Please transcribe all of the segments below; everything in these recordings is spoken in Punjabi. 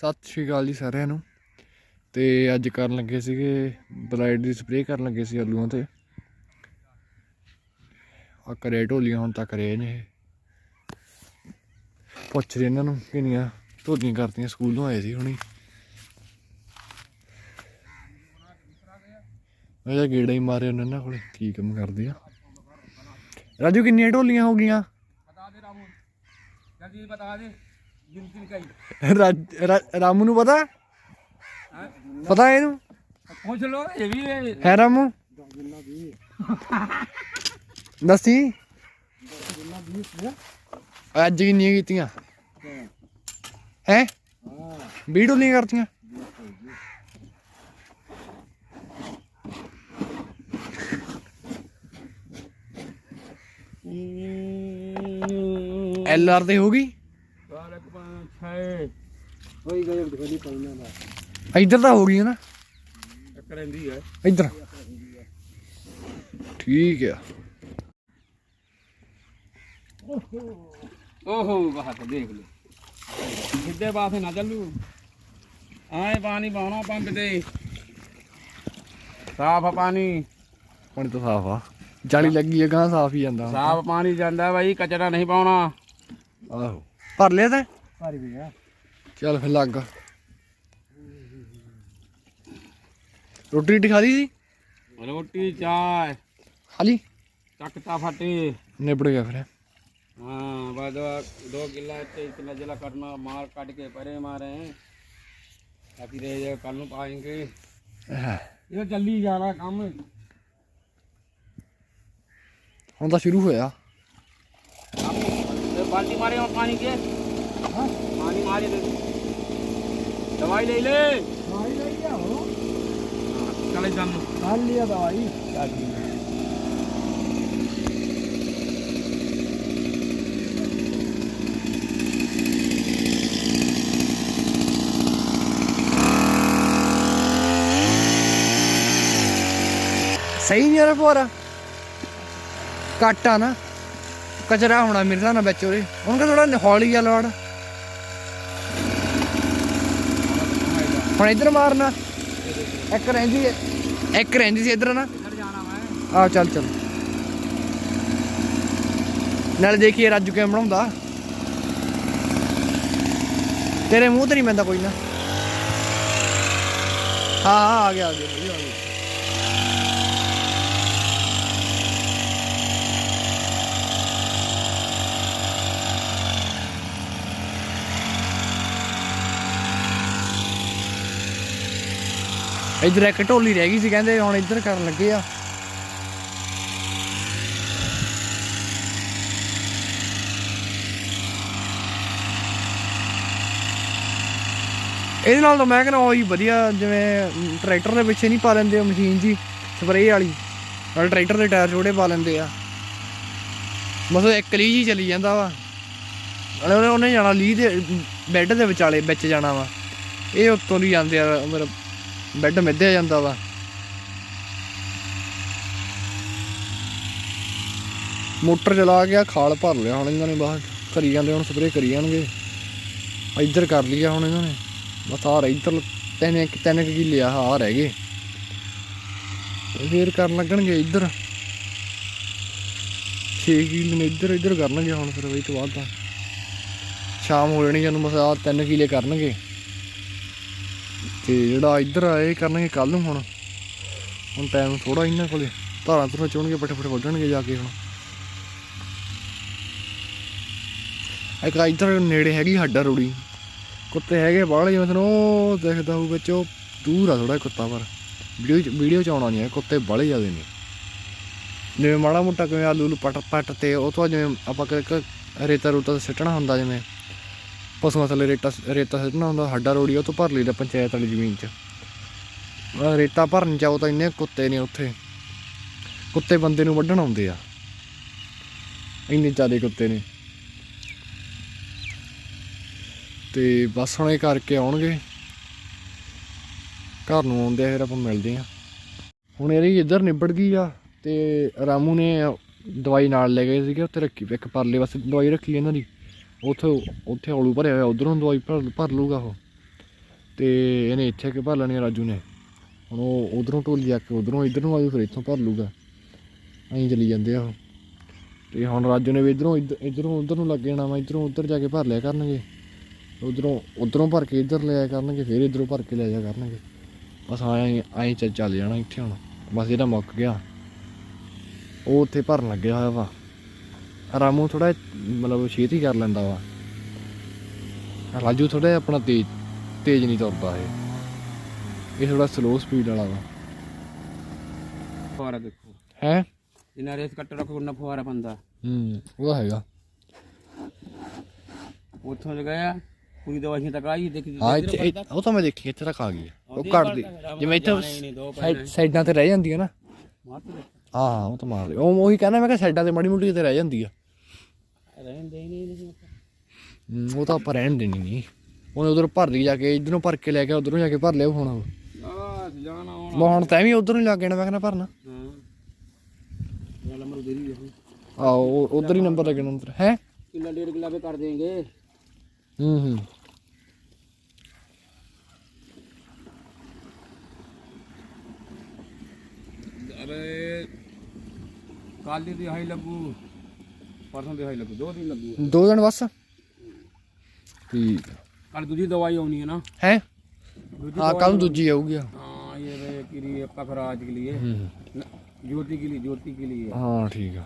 ਸਤਿ ਸ਼੍ਰੀ ਅਕਾਲ ਜੀ ਸਾਰਿਆਂ ਨੂੰ। ਤੇ ਅੱਜ ਕਰਨ ਲੱਗੇ ਸੀਗੇ ਬਲਾਈਡ ਦੀ ਸਪਰੇਅ ਕਰਨ ਲੱਗੇ ਸੀ ਆਲੂਆਂ ਤੇ। ਆ ਕਰੇ ਢੋਲੀਆਂ, ਹੁਣ ਤੱਕ ਰਹੇ ਨੇ ਪੁੱਛ ਰਹੇ ਇਹਨਾਂ ਨੂੰ ਕਿੰਨੀਆਂ ਢੋਲੀਆਂ ਕਰਤੀਆਂ, ਸਕੂਲੋਂ ਆਏ ਸੀ ਹੁਣੀ। ਮੈਂ ਗੇੜਾ ਹੀ ਮਾਰਿਆ ਉਹਨਾਂ ਨਾਲ ਕੋਲੇ ਕੀ ਕੰਮ ਕਰਦੇ ਆ। ਰਾਜੂ, ਕਿੰਨੀਆਂ ਢੋਲੀਆਂ ਹੋ ਗਈਆਂ? ਬਤਾ ਦੇ ਰਾਮੂ ਜਲਦੀ ਬਤਾ ਦੇ। ਬਿਲਕੁਲ ਕਾਈ ਰਾਮੂ ਨੂੰ ਪਤਾ? ਪਤਾ ਇਹਨੂੰ? ਪੁੱਛ ਲੋ ਇਹ ਵੀ ਹੈ ਰਾਮੂ? ਦੱਸੀ। ਅੱਜ ਹੀ ਨਹੀਂ ਕੀਤੀਆਂ? ਹੈ? ਵੀਡੀਓ ਨਹੀਂ ਕਰਤੀਆਂ। ਐਲ ਆਰ ਤੇ ਹੋ ਗਈ? ਹਾਏ। ਕੋਈ ਤਾਂ ਹੋ ਗਈ ਨਾ। ਟੱਕਰ ਠੀਕ ਆ। ਓਹੋ। ਬਾਹਰ ਦੇਖ ਲੋ ਸਿੱਧੇ ਪਾਸੇ ਨਾ ਚੱਲੂ। ਆਏ ਪਾਣੀ ਪਾਉਣਾ ਪੰਪ ਤੇ। ਸਾਫ਼ ਪਾਣੀ। ਹੁਣ ਤਾਂ ਸਾਫ਼ ਆ। ਜਾਲੀ ਲੱਗੀ ਹੈ ਗਾਂ ਸਾਫ਼ ਹੀ ਜਾਂਦਾ। ਸਾਫ਼ ਪਾਣੀ ਜਾਂਦਾ ਬਾਈ ਕਚਰਾ ਨਹੀਂ ਪਾਉਣਾ। ਆਹੋ। ਭਰ ਲਿਆ ਤੇ? सारी भैया ਚੱਲ ਫਿਰ ਲੱਗ ਰੋਟੀ ਰੋਟੀ ਖਾ ਲਈ ਸੀ रोटी चाय ਖਾ ਲਈ चकता फटी ਨਿਬੜ ਗਿਆ ਫਿਰ हाँ बाद दो किला तेईस किला जिला कटना मार काट के परे मारे हैं ताकि रह जाए कल ਨੂੰ पाएंगे ये जल्दी जा रहा काम ਹੁਣ ਤਾਂ ਸ਼ੁਰੂ ਹੋਇਆ तो बाल्टी मारे और पानी के हाँ पानी मारे दे दवाई ले ले दवाई ले लिया हो चले जान डाल लिया दवाई ਸਹੀ ਨਹੀਂ ਆ ਪੋਰਾ ਘੱਟ ਆ ਨਾ ਕਚਰਾ ਹੋਣਾ ਮੇਰੇ ਹਿਸਾਬ ਨਾਲ ਵਿੱਚ ਉਹਦੇ ਹੁਣ ਕਿ ਥੋੜਾ ਹੌਲੀ ਆ ਲੋੜ ਹੁਣ ਇੱਧਰ ਮਾਰਨਾ। ਇੱਕ ਰਹਿੰਦੀ ਹੈ ਇੱਕ ਰਹਿੰਦੀ ਸੀ ਇੱਧਰ ਨਾ। ਆ ਚੱਲ ਚੱਲ। ਨਾਲ ਦੇਖੀਏ ਰਾਜੂ ਕਿਵੇਂ ਬਣਾਉਂਦਾ। ਤੇਰੇ ਮੂੰਹ ਤੇ ਨਹੀਂ ਪੈਂਦਾ ਕੋਈ ਨਾ। ਹਾਂ ਆ ਗਿਆ ਆ ਗਿਆ ਆ ਗਿਆ। ਇੱਧਰ ਇੱਕ ਢੋਲੀ ਰਹਿ ਗਈ ਸੀ, ਕਹਿੰਦੇ ਹੁਣ ਇੱਧਰ ਕਰਨ ਲੱਗੇ ਆ। ਇਹਦੇ ਨਾਲ ਤਾਂ ਮੈਂ ਕਹਿੰਦਾ ਉਹੀ ਵਧੀਆ, ਜਿਵੇਂ ਟਰੈਕਟਰ ਦੇ ਪਿੱਛੇ ਨਹੀਂ ਪਾ ਲੈਂਦੇ ਉਹ ਮਸ਼ੀਨ ਜੀ, ਸਪਰੇਅ ਵਾਲੀ। ਨਾਲ ਟਰੈਕਟਰ ਦੇ ਟਾਇਰ ਛੋਟੇ ਪਾ ਲੈਂਦੇ ਆ। ਮਤਲਬ ਇੱਕ ਲੀ ਜੀ ਚਲੀ ਜਾਂਦਾ ਵਾ। ਨਾਲੇ ਉਹਨੇ ਉਹਨੇ ਜਾਣਾ ਲੀ ਦੇ ਬੈੱਡ ਦੇ ਵਿਚਾਲੇ ਵਿੱਚ ਜਾਣਾ ਵਾ। ਇਹ ਉੱਤੋਂ ਦੀ ਜਾਂਦੇ ਆ, ਮਤਲਬ ਬੈੱਡ ਮਿੱਧਿਆ ਜਾਂਦਾ ਵਾ। ਮੋਟਰ ਚਲਾ ਗਿਆ ਖਾਲ ਭਰ ਲਿਆ ਹੁਣ ਇਹਨਾਂ ਨੇ ਬਾਹਰ ਕਰੀ ਜਾਂਦੇ, ਹੁਣ ਸਪਰੇਅ ਕਰੀ ਜਾਣਗੇ। ਇੱਧਰ ਕਰ ਲਿਆ ਹੁਣ ਇਹਨਾਂ ਨੇ। ਬਸ ਆ ਇੱਧਰ ਤਿੰਨ ਤਿੰਨ ਕੁ ਕਿੱਲੇ ਆ ਰਹਿ ਗਏ। ਤੇ ਫੇਰ ਕਰਨ ਲੱਗਣਗੇ ਇੱਧਰ। 6 ਕਿੱਲੇ ਨੇ ਇੱਧਰ ਇੱਧਰ ਕਰਨਗੇ ਹੁਣ ਫਿਰ ਇਹ ਤੋਂ ਬਾਅਦ ਤਾਂ। ਸ਼ਾਮ ਹੋ ਜਾਣੀ ਜਦੋਂ ਬਸ ਆ ਤਿੰਨ ਕਿੱਲੇ ਕਰਨਗੇ। ਤੇ ਜਿਹੜਾ ਇੱਧਰ ਆ, ਇਹ ਕਰਨਗੇ ਕੱਲ ਨੂੰ ਹੁਣ। ਹੁਣ ਟਾਈਮ ਥੋੜਾ ਇਹਨਾਂ ਕੋਲੇ। ਧਾਰਾਂ ਧੁਰਾਂ ਚੁਣਗੇ ਪੱਠੇ ਪੱਠੇ ਵੱਢਣਗੇ ਜਾ ਕੇ ਹੁਣ। ਇੱਕ ਇੱਧਰ ਨੇੜੇ ਹੈਗੀ ਹੱਡਾ ਰੋੜੀ। ਕੁੱਤੇ ਹੈਗੇ ਬਾਹਲੇ ਜਿਵੇਂ ਤੁਹਾਨੂੰ ਉਹ ਦਿਖਦਾ ਹੋਊ ਵਿੱਚ, ਉਹ ਦੂਰ ਆ ਥੋੜਾ ਕੁੱਤਾ, ਪਰ ਵੀਡੀਓ ਵੀਡੀਓ ਚ ਆਉਣਾ ਨਹੀਂ ਹੈ, ਕੁੱਤੇ ਬਾਹਲੇ ਜ਼ਿਆਦੇ ਨੇ। ਜਿਵੇਂ ਮਾੜਾ ਮੋਟਾ ਕਿਵੇਂ ਆਲੂ ਨੂੰ ਪੱਟ ਪੱਟ ਤੇ, ਉਹ ਤੋਂ ਜਿਵੇਂ ਆਪਾਂ ਰੇਤਾ ਰੂਤਾ ਸਿੱਟਣਾ ਹੁੰਦਾ, ਜਿਵੇਂ ਪਸ਼ੂਆਂ ਥੱਲੇ ਰੇਤਾ ਰੇਤਾ ਸਿੱਟਣਾ ਹੁੰਦਾ ਹੱਡਾ ਰੋੜੀ ਉਹ ਤੋਂ ਭਰ ਲਈਦਾ ਪੰਚਾਇਤ ਵਾਲੀ ਜ਼ਮੀਨ 'ਚ। ਰੇਤਾ ਭਰਨ ਜਾਓ ਤਾਂ ਇੰਨੇ ਕੁੱਤੇ ਨੇ ਉੱਥੇ। ਕੁੱਤੇ ਬੰਦੇ ਨੂੰ ਵੱਢਣ ਆਉਂਦੇ ਆ। ਇੰਨੇ ਜ਼ਿਆਦੇ ਕੁੱਤੇ ਨੇ। ਤੇ ਬਸ ਹੁਣ ਇਹ ਕਰਕੇ ਆਉਣਗੇ। ਘਰ ਨੂੰ ਆਉਂਦੇ ਆ, ਫਿਰ ਆਪਾਂ ਮਿਲਦੇ ਆ। ਹੁਣ ਇਹਦੀ ਇੱਧਰ ਨਿਬੜ ਗਈ ਆ, ਤੇ ਰਾਮੂ ਨੇ ਦਵਾਈ ਨਾਲ ਲੈ ਗਏ ਸੀਗੇ, ਉੱਥੇ ਰੱਖੀ, ਇੱਕ ਪਰਲੇ ਪਾਸੇ ਦਵਾਈ ਰੱਖੀ ਇਹਨਾਂ ਦੀ। ਉੱਥੇ ਉੱਥੇ ਔਲੂ ਭਰਿਆ ਹੋਇਆ, ਉਧਰੋਂ ਦਵਾਈ ਭਰ ਭਰ ਲੂਗਾ ਉਹ। ਤੇ ਇਹਨੇ ਇੱਥੇ ਆ ਕੇ ਭਰ ਲੈਣੀ ਰਾਜੂ ਨੇ। ਹੁਣ ਉਹ ਉਧਰੋਂ ਢੋਲੀ ਜਾ ਕੇ ਉਧਰੋਂ ਇਧਰ ਨੂੰ ਆਜੂ ਫਿਰ ਇੱਥੋਂ ਭਰ ਲੂਗਾ ਐਂ ਚਲੀ ਜਾਂਦੇ ਆ ਉਹ। ਤੇ ਹੁਣ ਰਾਜੂ ਨੇ ਵੀ ਇਧਰੋਂ ਇਧਰੋਂ ਉਧਰ ਨੂੰ ਲੱਗ ਜਾਣਾ ਵਾ, ਇਧਰੋਂ ਉਧਰ ਜਾ ਕੇ ਭਰ ਲਿਆ ਕਰਨਗੇ। ਉਧਰੋਂ ਉਧਰੋਂ ਭਰ ਕੇ ਇੱਧਰ ਲਿਆ ਕਰਨਗੇ, ਫਿਰ ਇਧਰੋਂ ਭਰ ਕੇ ਲੈ ਜਾ ਕਰਨਗੇ। ਬਸ ਐਂ ਐਂ ਚੱਲ ਚੱਲ ਜਾਣਾ ਇੱਥੇ ਹੁਣ। ਬਸ ਇਹਦਾ ਮੁੱਕ ਗਿਆ। ਉਹ ਉੱਥੇ ਭਰਨ ਲੱਗਿਆ ਹੋਇਆ ਵਾ। ਰਾਮੂ ਥੋੜਾ ਮਤਲਬ ਛੇਤੀ ਕਰ ਲੈਂਦਾ ਵਾ। ਰਾਜੂ ਥੋੜਾ ਆਪਣਾ ਤੇਜ਼ ਤੇਜ਼ ਨਹੀਂ ਤੁਰਦਾ ਇਹ। ਇਹ ਥੋੜਾ ਸਲੋ ਸਪੀਡ ਵਾਲਾ ਵਾ। ਫੁਆਰਾ ਦੇਖੋ। ਹੈ? ਇਹਨਾਂ ਰੇਸ ਕੱਟ ਰੱਖੋ ਉਹਨਾਂ ਫੁਆਰਾ ਬੰਦਾ ਹੂੰ ਉਹਦਾ ਹੈਗਾ। ਉੱਥੋਂ ਲਗਾਇਆ ਪੂਰੀ ਦਵਾਈਆਂ ਤੱਕ ਆਈ ਦੇਖੀ ਹਾਂ ਇੱਥੇ ਉਹ ਤਾਂ ਮੈਂ ਦੇਖੀ ਇੱਥੇ ਤੱਕ ਆ ਗਈ। ਉਹ ਕੱਟਦੀ ਜਿਵੇਂ ਇੱਥੇ ਸਾਈਡ- ਤੇ ਰਹਿ ਜਾਂਦੀ ਹੈ ਨਾ। ਮਾਰ ਤੇ। ਹਾਂ ਉਹ ਤਾਂ ਮਾਰ ਦੇ ਉਹ ਉਹੀ ਕਹਿੰਦਾ ਮੈਂ ਕਿਹਾ ਸਾਈਡਾਂ ਤੇ ਮਾੜੀ ਮੋਟੀ ਤੇ ਰਹਿ ਜਾਂਦੀ ਆ। ਰਹਿਣ ਦੇ ਨਹੀਂ ਨਹੀਂ ਹਮ, ਉਹ ਤਾਂ ਆਪਾਂ ਰਹਿਣ ਦੇਣੀ ਨਹੀਂ। ਉਹਨੇ ਉਧਰ ਭਰ ਲਈ ਜਾ ਕੇ ਇਧਰੋਂ ਭਰ ਕੇ ਲੈ ਕੇ ਉਧਰੋਂ ਜਾ ਕੇ ਭਰ ਲਿਆ ਹੁਣ ਮੈਂ ਆ ਜਾਣਾ ਆਉਣਾ ਹੁਣ ਤੈਂ ਵੀ ਉਧਰੋਂ ਹੀ ਲੱਗ ਜਾਣਾ ਮੈਂ ਕਹਿੰਦਾ ਭਰਨਾ। ਹਾਂ। ਗੱਲ ਮਰ ਦੇਰੀ ਦੇਖੋ ਆਓ ਉਧਰ ਹੀ ਨੰਬਰ ਲੱਗਣਾ ਅੰਦਰ ਹੈ? ਕਿੰਨਾ ਡੇਢ ਕਿੱਲਾ ਵੀ ਕਰ ਦੇਂਗੇ ਹੂੰ ਹੂੰ। ਅਰੇ ਕਾਲੀ ਦੀ ਹਾਈ ਲੱਗੂ। ਦੋ ਦਿਨ ਬਸ? ਠੀਕ ਕੱਲ ਦੂਜੀ ਦਵਾਈ ਆਉਣੀ ਹੈ ਨਾ। ਹੈ? ਹਾਂ ਕੱਲ ਦੂਜੀ ਆਊਗੀ ਹਾਂ ਇਹ ਕਿਰੀ ਪਖਰਾਜ ਕੇ ਲਈ ਜੋਤੀ ਕੇ ਲਈ ਜੋਤੀ ਕੇ ਲਈ ਹਾਂ ਠੀਕ ਆ।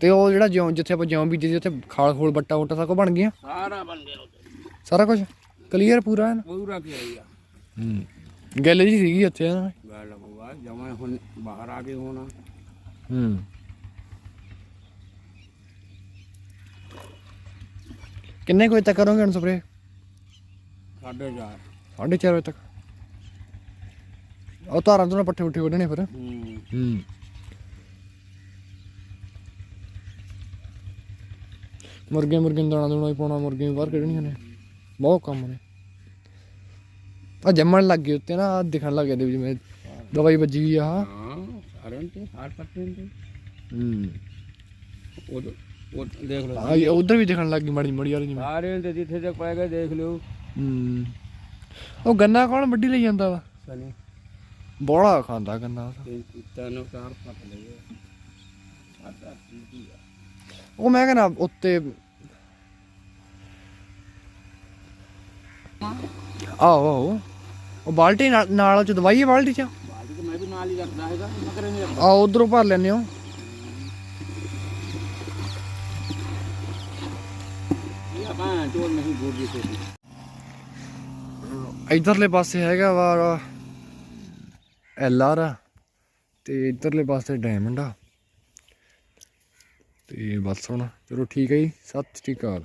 ਤੇ ਉਹ ਜਿਹੜਾ ਜਿਉਂ ਜਿੱਥੇ ਆਪਾਂ ਜਿਉਂ ਬੀਜੇ ਜਿੱਥੇ ਖਾਲ ਖੋਲ ਬੱਟਾ ਹੋਟਾ ਸਾ ਬਣ ਗਿਆ ਸਾਰਾ ਬਣ ਗਿਆ ਸਾਰਾ ਕੁਝ ਕਲੀਅਰ ਪੂਰਾ ਹੈ ਪੂਰਾ ਕਲੀਅਰ ਆ। ਹੂੰ। ਗੱਲ ਸੀਗੀ ਉੱਥੇ ਨਾ? ਗੱਲ ਬਾਹਰ ਜਮਾ ਹੁਣ ਬਾਹਰ ਆ ਕੇ ਹੋਣਾ। ਹੂੰ। ਕਿੰਨੇ ਕੁ ਤੱਕ ਕਰੋਗੇ ਹੁਣ ਸਪਰੇ ਸਾਢੇ ਚਾਰ। ਸਾਢੇ ਚਾਰ ਵਜੇ ਤੱਕ। ਉਹ ਧਾਰਾਂ ਤੋਂ ਪੱਠੇ ਉੱਠੇ ਵੱਢਣੇ ਫਿਰ। ਹੂੰ। ਮੁਰਗੇ ਮੁਰਗੇ ਨੂੰ ਦਾਣਾ ਦੇਣਾ ਹੀ ਪਾਉਣਾ ਮੁਰਗੇ ਵੀ ਬਾਹਰ ਕੱਢਣੀਆਂ ਨੇ। ਬਹੁਤ ਕੰਮ ਨੇ। ਆ ਜੰਮਣ ਲੱਗ ਗਏ ਉੱਤੇ ਨਾ ਦਿਖਣ ਲੱਗ ਜਾਂਦੇ ਵੀ ਜਿਵੇਂ ਦਵਾਈ ਵੱਜੀ ਆ ਹਾਂ ਅਰਨ ਤੇ ਹਾਰ ਪੱਟੇ ਹੂੰ। ਉਦੋਂ ਉਧਰ ਵੀ ਦੇਖਣ ਲੱਗ ਗਈ ਮਾੜੀ ਵਾਲੀ ਜਿਵੇਂ। ਸਾਰੇ ਤੇ ਜਿੱਥੇ ਤੱਕ ਪਾਏਗਾ ਦੇਖ ਲਿਓ। ਹੂੰ। ਉਹ ਗੰਨਾ ਕੌਣ ਵੱਡੀ ਲਈ ਜਾਂਦਾ ਵਾ? ਸਨੀ। ਖਾਂਦਾ ਗੰਨਾ ਉਹ ਮੈਂ ਕਹਿੰਦਾ ਉੱਤੇ। ਆਓ ਆਓ ਉਹ ਬਾਲਟੀ ਨਾਲ ਚ ਦਵਾਈ ਹੈ ਬਾਲਟੀ ਚ? ਬਾਲਟੀ ਤੇ ਮੈਂ ਵੀ ਨਾਲ ਹੀ ਰੱਖਦਾ ਹੈਗਾ ਮਗਰ ਨਹੀਂ ਰੱਖਦਾ ਉਧਰੋਂ ਭਰ ਲੈਣੇ ਹੋ। ਤੋਂ ਇਧਰਲੇ ਪਾਸੇ ਹੈਗਾ ਵਾ ਐਲ ਆਰ ਤੇ ਇਧਰਲੇ ਪਾਸੇ ਡਾਇਮੰਡ ਆ। ਤੇ ਬਸ ਹੁਣ, ਚਲੋ ਠੀਕ ਹੈ ਜੀ, ਸਤਿ ਸ਼੍ਰੀ ਅਕਾਲ।